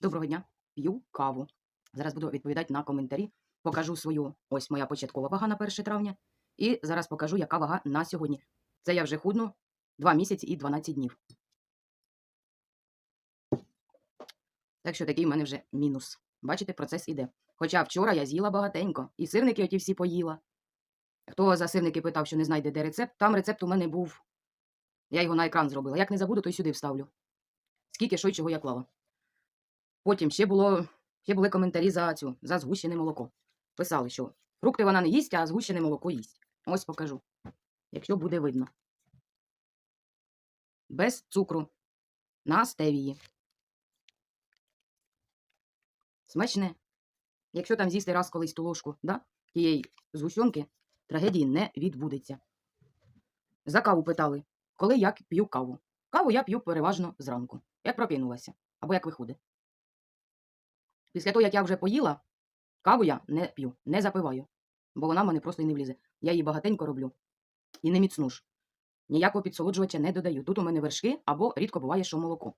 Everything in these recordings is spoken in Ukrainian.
Доброго дня, п'ю каву. Зараз буду відповідати на коментарі. Покажу свою ось моя початкова вага на 1 травня. І зараз покажу, яка вага на сьогодні. Це я вже худну 2 місяці і 12 днів. Так що такий в мене вже мінус. Бачите, процес іде. Хоча вчора я з'їла багатенько, і сирники оті всі поїла. Хто за сирники питав, що не знайде, де рецепт, там рецепт у мене був. Я його на екран зробила. Як не забуду, то й сюди вставлю. Скільки що й чого я клала. Потім ще було ще були коментарі за цю за згущене молоко. Писали, що фрукти вона не їсть, а згущене молоко їсть. Ось покажу. Якщо буде видно. Без цукру. На стевії. Смачне. Якщо там з'їсти раз колись ту ложку, да, тієї згущенки, трагедії не відбудеться. За каву питали, коли я п'ю каву. Каву я п'ю переважно зранку, як прокинулася, або як виходить. Після того, як я вже поїла, каву я не п'ю, не запиваю, бо вона в мене просто і не влізе. Я її багатенько роблю. І не міцну ж. Ніякого підсолоджувача не додаю. Тут у мене вершки або рідко буває, що молоко.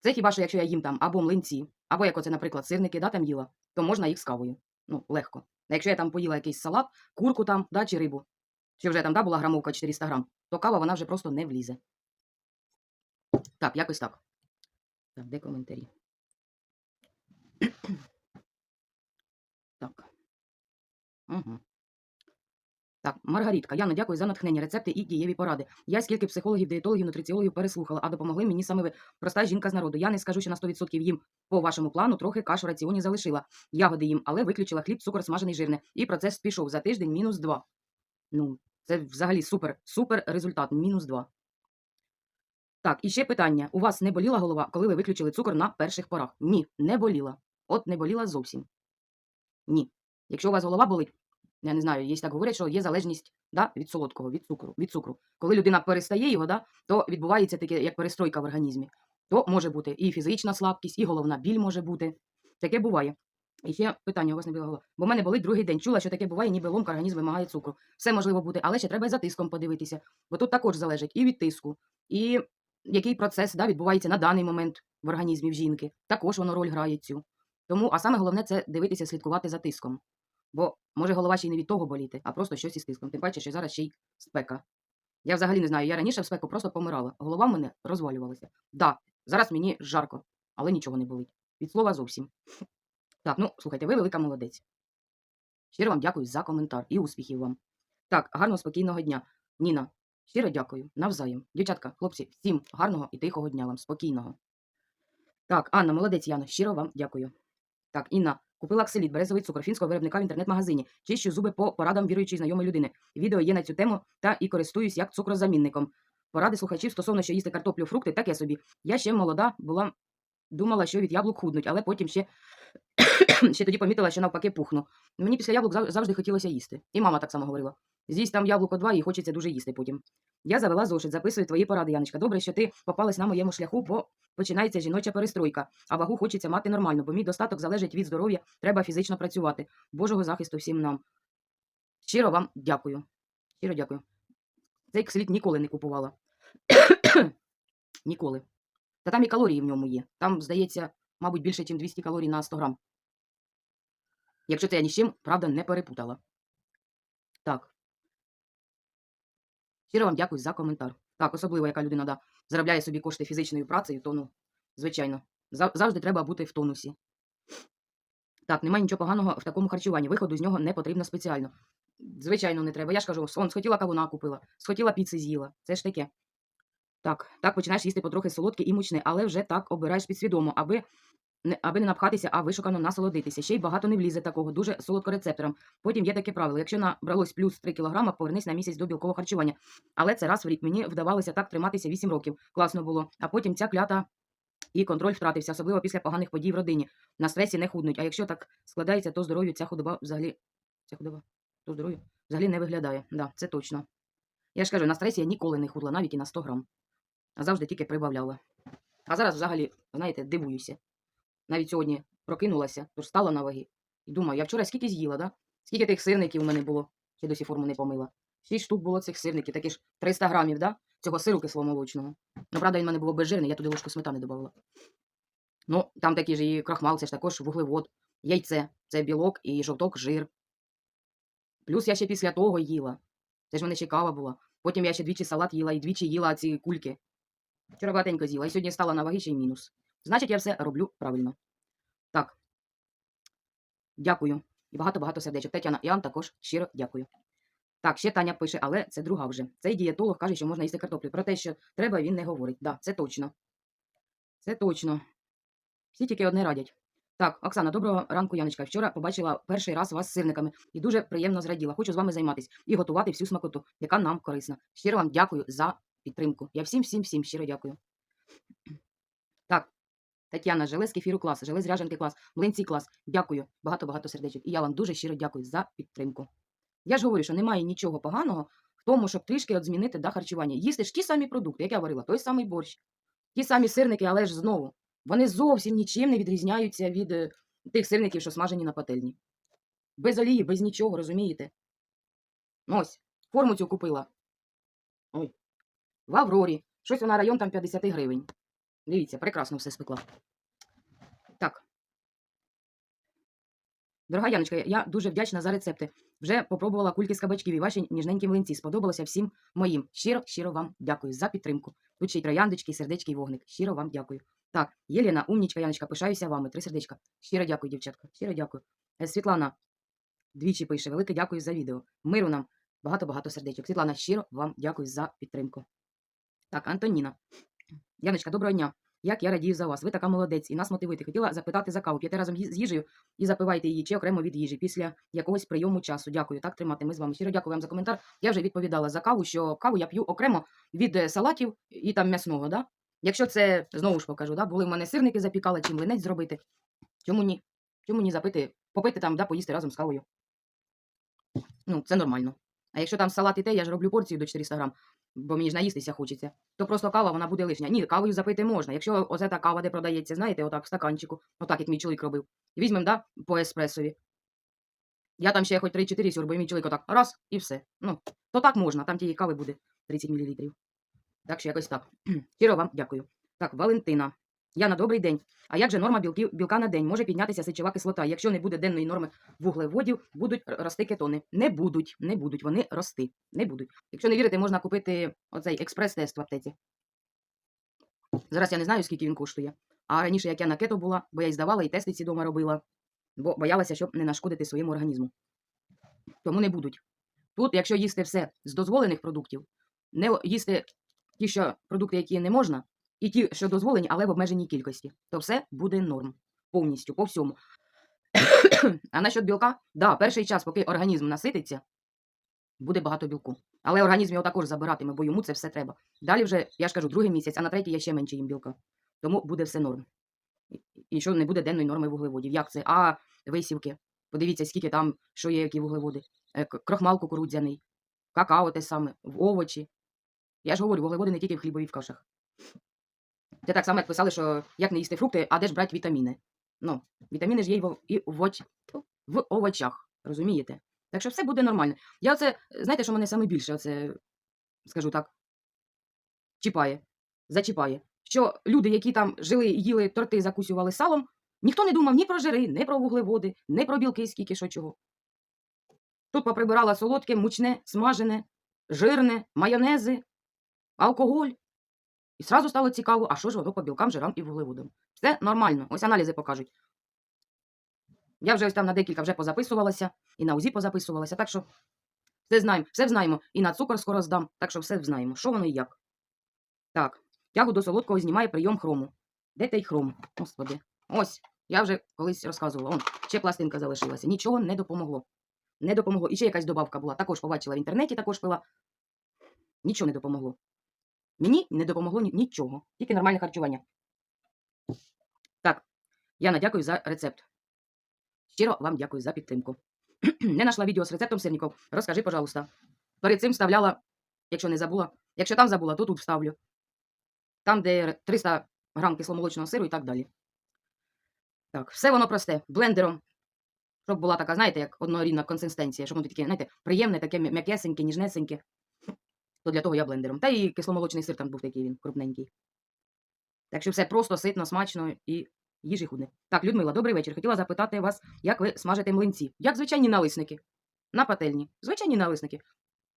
Це хіба що, якщо я їм там або млинці, або як оце, наприклад, сирники да, там їла, то можна їх з кавою. Ну, легко. А якщо я там поїла якийсь салат, курку там, да, чи рибу, чи вже там да, була грамовка 400 грам, то кава вона вже просто не влізе. Так, якось так. Так, де коментарі? Так. Угу. Так, Маргарітка, Яна, дякую за натхнення, рецепти і дієві поради. Я скільки психологів, диєтологів, нутриціологів переслухала, а допомогли мені саме ви. Проста жінка з народу. Я не скажу, що на 100% їм по вашому плану трохи каш в раціоні залишила. Ягоди їм, але виключила хліб, цукор, смажений жирне. І процес пішов за тиждень мінус 2. Ну, це взагалі супер, супер результат. Мінус 2. Так, і ще питання. У вас не боліла голова, коли ви виключили цукор на перших порах? Ні, не боліла. От не боліла зовсім. Ні. Якщо у вас голова болить, я не знаю, є так говорять, що є залежність да, від солодкого, від цукру. від цукру. Коли людина перестає його, да, то відбувається таке, як перестройка в організмі. То може бути і фізична слабкість, і головна біль може бути. Таке буває. І ще питання у вас не було. Бо в мене болить другий день. Чула, що таке буває, ніби ломка організм вимагає цукру. Все можливо бути, але ще треба і за тиском подивитися. Бо тут також залежить і від тиску, і який процес да, відбувається на даний момент в організмі в жінки. Також воно роль грає цю. Тому, а саме головне це дивитися, слідкувати за тиском. Бо може голова ще й не від того боліти, а просто щось із тиском. Тим паче, що зараз ще й спека. Я взагалі не знаю, я раніше в спеку просто помирала. Голова в мене розвалювалася. Да, зараз мені жарко, але нічого не болить. Від слова зовсім. Так, ну слухайте, ви велика молодець. Щиро вам дякую за коментар і успіхів вам. Так, гарного, спокійного дня. Ніна, щиро дякую. Навзаєм. Дівчатка, хлопці, всім гарного і тихого дня вам, спокійного. Так, Анна, молодець, Яна, щиро вам дякую. Так, Інна, купила кселіт, березовий цукор фінського виробника в інтернет-магазині. Чищу зуби по порадам віруючої знайомої людини. Відео є на цю тему та і користуюсь як цукрозамінником. Поради слухачів стосовно, що їсти картоплю, фрукти, так я собі. Я ще молода була, думала, що від яблук худнуть, але потім ще, ще тоді помітила, що навпаки пухну. Мені після яблук завжди хотілося їсти. І мама так само говорила. З'їсть там яблуко два і хочеться дуже їсти потім. Я завела зошит, записую твої поради, Яночка. Добре, що ти попалась на моєму шляху, бо починається жіноча перестройка, а вагу хочеться мати нормально, бо мій достаток залежить від здоров'я, треба фізично працювати. Божого захисту всім нам. Щиро вам дякую. Щиро дякую. Цей кселіт ніколи не купувала. ніколи. Та там і калорії в ньому є. Там, здається, мабуть, більше, ніж 200 калорій на 100 грам. Якщо це я ні з чим, правда, не перепутала. Так. Щиро вам дякую за коментар. Так, особливо, яка людина да, заробляє собі кошти фізичною працею, то ну, звичайно, завжди треба бути в тонусі. Так, немає нічого поганого в такому харчуванні. Виходу з нього не потрібно спеціально. Звичайно, не треба. Я ж кажу, сон, схотіла кавуна купила, схотіла піци з'їла. Це ж таке. Так, так починаєш їсти потрохи солодке і мучне, але вже так обираєш підсвідомо, аби не, аби не напхатися, а вишукано насолодитися. Ще й багато не влізе такого, дуже солодкорецептором. Потім є таке правило: якщо набралось плюс 3 кг, повернись на місяць до білкового харчування. Але це раз в рік мені вдавалося так триматися 8 років. Класно було. А потім ця клята і контроль втратився, особливо після поганих подій в родині. На стресі не худнуть. А якщо так складається, то здоров'ю ця худоба взагалі. Ця худоба, то здоров'ю взагалі не виглядає. Да, це точно. Я ж кажу, на стресі я ніколи не худла, навіть і на 100 грам. А завжди тільки прибавляла. А зараз взагалі, знаєте, дивуюся. Навіть сьогодні прокинулася, тож стала на ваги. І думаю, я вчора скільки з'їла, да? Скільки тих сирників у мене було, ще досі форму не помила. Шість штук було цих сирників, такі ж 300 грамів, да? Цього сиру кисломолочного. Ну, правда, він в мене було безжирний, я туди ложку сметани додавала. Ну, там такий же і крахмал, це ж також вуглевод, яйце, це білок і жовток жир. Плюс я ще після того їла. Це ж в мене ще кава була. Потім я ще двічі салат їла і двічі їла ці кульки. Вчора багатенько з'їла, і сьогодні стала на ваги ще й мінус. Значить, я все роблю правильно. Так. Дякую. І багато-багато сердечок. Тетяна, я вам також щиро дякую. Так, ще Таня пише, але це друга вже. Цей дієтолог каже, що можна їсти картоплю. Про те, що треба, він не говорить. Да, це точно. Це точно. Всі тільки одне радять. Так, Оксана, доброго ранку, Яночка. Вчора побачила перший раз вас з сирниками і дуже приємно зраділа. Хочу з вами займатися і готувати всю смакоту, яка нам корисна. Щиро вам дякую за підтримку. Я всім, всім, всім щиро дякую. Так, Тетяна, желе з кефіру клас, з ряженки клас, млинці клас. Дякую. Багато-багато сердечок. І я вам дуже щиро дякую за підтримку. Я ж говорю, що немає нічого поганого в тому, щоб трішки от змінити да, харчування. Їсти ж ті самі продукти, як я говорила, той самий борщ, ті самі сирники, але ж знову. Вони зовсім нічим не відрізняються від е, тих сирників, що смажені на пательні. Без олії, без нічого, розумієте? Ну, Ось, форму цю купила. Ой. В Аврорі. Щось вона район там 50 гривень. Дивіться, прекрасно все спекла. Так. Дорога Яночка, я дуже вдячна за рецепти. Вже попробувала кульки з кабачків і ваші ніжненькі млинці. Сподобалося всім моїм. Щиро, щиро вам дякую за підтримку. Тут ще й трояндочки, сердечки і вогник. Щиро вам дякую. Так, Єліна, умнічка, Яночка, пишаюся вами. Три сердечка. Щиро дякую, дівчатка. Щиро дякую. Е, Світлана двічі пише. Велике дякую за відео. Миру нам. Багато-багато сердечок. Світлана, щиро вам дякую за підтримку. Так, Антоніна. Яночка, доброго дня. Як я радію за вас. Ви така молодець і нас мотивуєте. Хотіла запитати за каву. П'яте разом з їжею і запивайте її чи окремо від їжі після якогось прийому часу. Дякую. Так тримати. Ми з вами. Щиро дякую вам за коментар. Я вже відповідала за каву, що каву я п'ю окремо від е, салатів і там м'ясного. Да? Якщо це знову ж покажу, да? були в мене сирники запікали, чи млинець зробити. Чому ні? Чому ні запити, попити там, да, поїсти разом з кавою? Ну, це нормально. А якщо там салат і те, я ж роблю порцію до 400 грам, бо мені ж наїстися хочеться, то просто кава вона буде лишня. Ні, кавою запити можна. Якщо оце та кава, де продається, знаєте, отак в стаканчику, отак, як мій чоловік робив. Візьмемо, да, по еспресові. Я там ще хоч 3-4 сюрбу, і мій чоловік отак, раз, і все. Ну, то так можна, там тієї кави буде 30 мл. Так що якось так. Щиро вам дякую. Так, Валентина. Яна, добрий день. А як же норма білків, білка на день? Може піднятися сечова кислота. Якщо не буде денної норми вуглеводів, будуть рости кетони. Не будуть, не будуть вони рости. Не будуть. Якщо не вірите, можна купити оцей експрес-тест в аптеці. Зараз я не знаю, скільки він коштує. А раніше, як я на кето була, бо я й здавала, і тести ці дома робила, бо боялася, щоб не нашкодити своєму організму. Тому не будуть. Тут, якщо їсти все з дозволених продуктів, не їсти ті, що продукти, які не можна, і ті, що дозволені, але в обмеженій кількості, то все буде норм. Повністю, по всьому. а насчет білка, да, перший час, поки організм насититься, буде багато білку. Але організм його також забиратиме, бо йому це все треба. Далі вже, я ж кажу, другий місяць, а на третій я ще менше їм білка. Тому буде все норм. І- що не буде денної норми вуглеводів. Як це? А висівки. Подивіться, скільки там, що є, які вуглеводи. Е, Крохмал кукурудзяний, какао те саме, в овочі. Я ж говорю, вуглеводи не тільки в хлібові в кашах. Це так само, як писали, що як не їсти фрукти, а де ж брати вітаміни. Ну, вітаміни ж є і в, в, оч- в овочах, розумієте? Так що все буде нормально. Я оце, знаєте, що мене саме більше, оце, скажу так, чіпає, зачіпає. Що люди, які там жили, їли торти, закусювали салом, ніхто не думав ні про жири, ні про вуглеводи, ні про білки, скільки що чого. Тут поприбирала солодке, мучне, смажене, жирне, майонези, алкоголь. І сразу стало цікаво, а що ж воно по білкам, жирам і вуглеводам. Все нормально, ось аналізи покажуть. Я вже ось там на декілька вже позаписувалася, і на УЗІ позаписувалася, так що все знаємо, все знаємо. І на цукор скоро здам, так що все знаємо, що воно і як. Так, тягу до солодкого знімає прийом хрому. Де той хром? Господи. Ось, я вже колись розказувала. Он, ще пластинка залишилася. Нічого не допомогло. Не допомогло. І ще якась добавка була. Також побачила в інтернеті, також пила. Нічого не допомогло. Мені не допомогло нічого, тільки нормальне харчування. Так, Яна, дякую за рецепт. Щиро вам дякую за підтримку. не знайшла відео з рецептом сирників. Розкажи, пожалуйста. Перед цим вставляла, якщо не забула. Якщо там забула, то тут вставлю. Там, де 300 грам кисломолочного сиру і так далі. Так, все воно просте. Блендером. Щоб була така, знаєте, як однорідна консистенція, щоб воно таке, знаєте, приємне, таке м'я- м'якесеньке, ніжнесеньке. То для того я блендером. Та і кисломолочний сир там був такий він, крупненький. Так що все просто, ситно, смачно і їжі худне. Так, Людмила, добрий вечір. Хотіла запитати вас, як ви смажите млинці? Як звичайні налисники. На пательні. Звичайні налисники.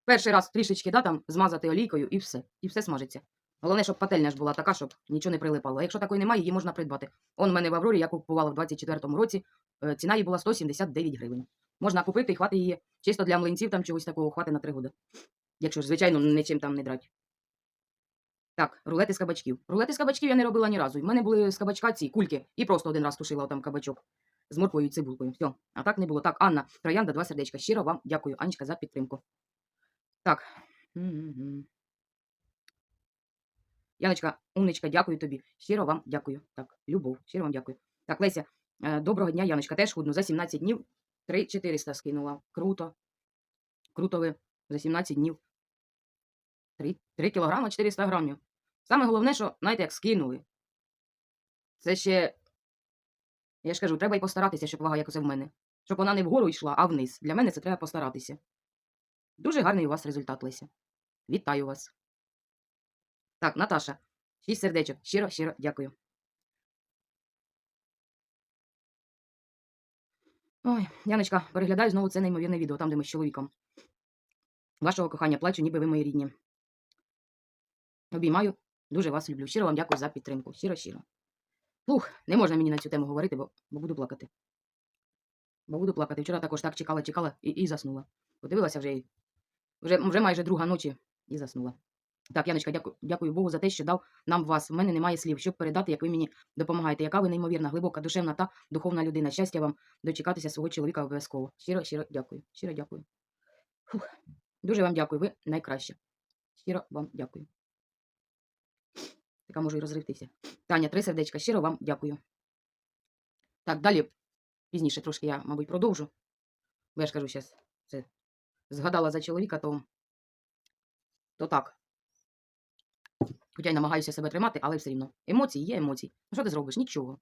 Перший раз трішечки да, там, змазати олійкою і все. І все смажиться. Головне, щоб пательня ж була така, щоб нічого не прилипало. А якщо такої немає, її можна придбати. Он в мене в Аврорі, я купувала в 24-му році, е, ціна її була 179 гривень. Можна купити і хвати її чисто для млинців, там чогось такого хвати на 3 годи. Якщо ж, звичайно, нічим там не драть. Так, рулети з кабачків. Рулети з кабачків я не робила ні разу. У мене були з кабачка ці кульки, і просто один раз тушила там кабачок з морквою і цибулкою. Все. А так не було. Так, Анна, Троянда, два сердечка. Щиро вам дякую, Анечка, за підтримку. Так. Яночка, умничка, дякую тобі. Щиро вам дякую. Так, любов, щиро вам дякую. Так, Леся, е, доброго дня, Яночка. Теж худну. За 17 днів 3400 скинула. Круто. Круто ви. За 17 днів. 3, 3 кілограма 400 грамів. Саме головне, що, знаєте, як скинули. Це ще, я ж кажу, треба й постаратися, щоб вага як оце в мене. Щоб вона не вгору йшла, а вниз. Для мене це треба постаратися. Дуже гарний у вас результат, Леся. Вітаю вас. Так, Наташа, шість сердечок. Щиро, щиро дякую. Ой, Яночка, переглядаю знову це неймовірне відео, там, де ми з чоловіком. Вашого кохання плачу, ніби ви мої рідні. Обіймаю, дуже вас люблю. Щиро вам дякую за підтримку. Щиро, щиро. Фух, не можна мені на цю тему говорити, бо, бо буду плакати. Бо буду плакати. Вчора також так чекала, чекала і, і заснула. Подивилася вже, вже, вже майже друга ночі і заснула. Так, Яночка, дякую, дякую Богу за те, що дав нам вас. У мене немає слів, щоб передати, як ви мені допомагаєте. Яка ви неймовірна, глибока, душевна та духовна людина. Щастя вам дочекатися свого чоловіка обов'язково. Щиро, щиро дякую. Щиро дякую. Фух. Дуже вам дякую, ви найкраще. Щиро вам дякую. Така можу і розривтися. Таня, три сердечка, щиро вам дякую. Так, далі пізніше трошки я, мабуть, продовжу. Бо я ж кажу, зараз це згадала за чоловіка, то, то так. Хоча й намагаюся себе тримати, але все рівно. Емоції є емоції. Ну що ти зробиш? Нічого.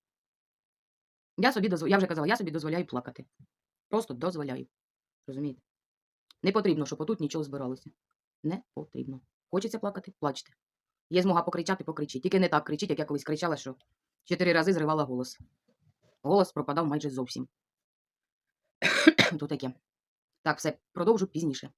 Я собі дозв... я вже казала, я собі дозволяю плакати. Просто дозволяю. Розумієте? Не потрібно, щоб отут нічого збиралося. Не потрібно. Хочеться плакати? Плачте. Є змога покричати, покричіть. Тільки не так кричіть, як я колись кричала, що чотири рази зривала голос. Голос пропадав майже зовсім. То таке. Так, все, продовжу пізніше.